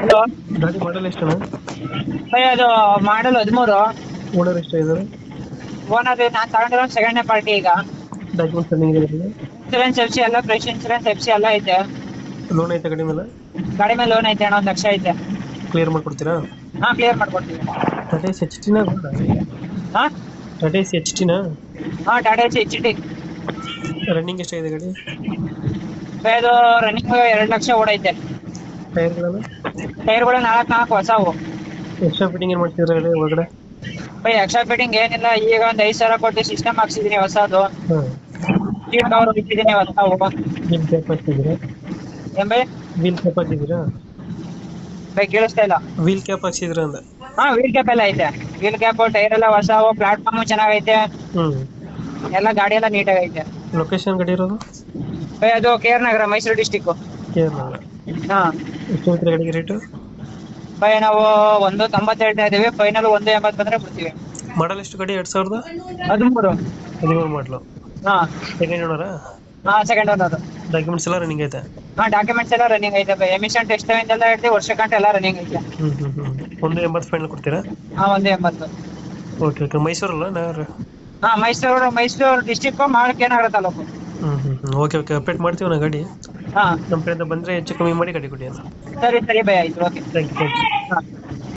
Hello. ಗಾಡಿ ಮಾಡಲ್ ಎಷ್ಟು ಅಯ್ಯ ಅದು ಮಾಡಲ್ ಹದಿಮೂರು. ಓನರ್ ಎಷ್ಟಾಗಿದ್ದಾರೆ ಓನರ್ ನಾನು ತಗೊಂಡಿರೋ ಸೆಕೆಂಡ್ನೇ ಪಾರ್ಟಿ ಈಗ. ಡಾಕ್ಯುಮೆಂಟ್ಸ್ ಎಲ್ಲ ಇದೆ ಇನ್ಸೂರೆನ್ಸ್ ಎಫ್ ಸಿ ಎಲ್ಲ ಫ್ರೆಶ್ ಇನ್ಸೂರೆನ್ಸ್ ಎಫ್ ಸಿ ಎಲ್ಲ ಐತೆ. ಲೋನ್ ಐತೆ ಗಾಡಿ ಮೇಲೆ? ಗಾಡಿ ಮೇಲೆ ಲೋನ್ ಐತೆ ಅಣ್ಣ ಒಂದು ಲಕ್ಷ ಐತೆ. ಕ್ಲಿಯರ್ ಮಾಡ್ಕೊಡ್ತೀರಾ? ಹಾಂ ಕ್ಲಿಯರ್ ಮಾಡ್ಕೊಡ್ತೀನಿ ಟಾಟಾ ಎಸ್ ಎಚ್ ಟಿನ ಹಾಂ? ಟಾಟಾ ಸಿ ಎಚ್ ಟಿನ ಹಾಂ Tata H H T running ಎಷ್ಟಾಗಿದೆ ಗಾಡಿ? ಅದು ರನ್ನಿಂಗ್ ಎರಡು ಲಕ್ಷ ಓಡೈತೆ. ಟೈರ್ಗಳನ್ನು ಟೈರ್ಗಳು ನಾಲ್ಕು ನಾಲ್ಕು ಹೊಸವು. ಎಕ್ಸ್ಟ್ರಾ ಫಿಟ್ಟಿಂಗ್ ಏನು ಮಾಡ್ತಿದ್ರೆ ಹೇಳಿ ಒಳಗಡೆ? ಬೈ ಎಕ್ಸ್ಟ್ರಾ ಫಿಟ್ಟಿಂಗ್ ಏನಿಲ್ಲ ಈಗ ಒಂದು ಐದು ಸಾವಿರ ಕೊಟ್ಟು ಸಿಸ್ಟಮ್ ಹಾಕ್ಸಿದೀನಿ ಹೊಸದು. ಸೀಟ್ ಕವರ್ ಇಟ್ಟಿದ್ದೀನಿ ಹೊಸವು. ವೀಲ್ ಕ್ಯಾಪ್ ಹಾಕ್ಸಿದ್ದೀರಾ? ಏನ್ ಬೈ? ವೀಲ್ ಕ್ಯಾಪ್ ಹಾಕಿದ್ದೀರಾ ಬೈ ಕೇಳಿಸ್ತಾ ಇಲ್ಲ. ವೀಲ್ ಕ್ಯಾಪ್ ಹಾಕ್ಸಿದ್ದೀರಾ ಅಂದ? ಹಾ ವೀಲ್ ಕ್ಯಾಪ್ ಎಲ್ಲ ಐತೆ. ವೀಲ್ ಕ್ಯಾಪ್ ಟೈರ್ ಎಲ್ಲ ಹೊಸವು ಪ್ಲಾಟ್ಫಾರ್ಮ್ ಚೆನ್ನಾಗೈತೆ. ಹ್ಮ್. ಎಲ್ಲ ಗಾಡಿ ಎಲ್ಲ ನೀಟಾಗಿ ಐತೆ ಲೊಕೇಶನ್ ಗಾಡಿ ಇರೋದು? ಬೈ ಅದು K R Nagar Mysuru district Kerala ಹಾ. ಎಷ್ಟು ಹೋಗ್ತೀರಾ ಗಾಡಿಗೆ ರೇಟು ಬೈ ನಾವು ಒಂದು ತೊಂಬತ್ತು ಹೇಳ್ತಾ ಫೈನಲ್ ಒಂದು ಎಂಬತ್ತು ಬಂದ್ರೆ ಬಿಡ್ತೀವಿ. ಮಾಡಲ್ ಎಷ್ಟು ಗಾಡಿ? ಎರಡು ಸಾವಿರದ? ಹದಿಮೂರು. ಹದಿಮೂರು ಮಾಡಲು ಹಾ. ಸೆಕೆಂಡ್ ಓನರ ಹಾ ಸೆಕೆಂಡ್ ಓನರ್ ಡಾಕ್ಯುಮೆಂಟ್ಸ್ ಎಲ್ಲ ರನ್ನಿಂಗ್ ಐತೆ? ಹಾ ಡಾಕ್ಯುಮೆಂಟ್ಸ್ ಎಲ್ಲ ರನ್ನಿಂಗ್ ಐತೆ ಬೈ. ಎಮಿಷನ್ ಟೆಸ್ಟ್ ಎಲ್ಲ ವರ್ಷ ಗಂಟೆ ಎಲ್ಲ ರನ್ನಿಂಗ್ ಐತೆ. ಹ್ಞೂ ಹ್ಞೂ ಹ್ಞೂ ಒಂದು ಎಂಬತ್ತು ಫೈನಲ್ ಕೊಡ್ತೀರಾ? ಹಾ ಒಂದು ಎಂಬತ್ತು. ಓಕೆ ಓಕೆ ಮೈಸೂರಲ್ಲ ಹಾ ಮೈಸೂರು ಮೈಸೂರು ಡಿಸ್ಟಿಕ್ ಮಾಡಕ್ಕೆ ನಗರ ತಾಲೂಕು ಹ್ಞೂ ಹ್ಮ್. ಹ್ಞೂ ಓಕೆ ಓಕೆ ಅಪ್ಡೇಟ್ ಮಾಡ್ತೀವಿ ನಾ ಗಾಡಿ. ಹಾ. ನಮ್ಮ ಕಡೆಯಿಂದ ಬಂದರೆ ಹೆಚ್ಚು ಕಮ್ಮಿ ಮಾಡಿ ಗಾಡಿ ಕೊಡಿ ಸರಿ ಸರಿ ಬೈ ಆಯ್ತು. Okay thank you thank you ಹಾ.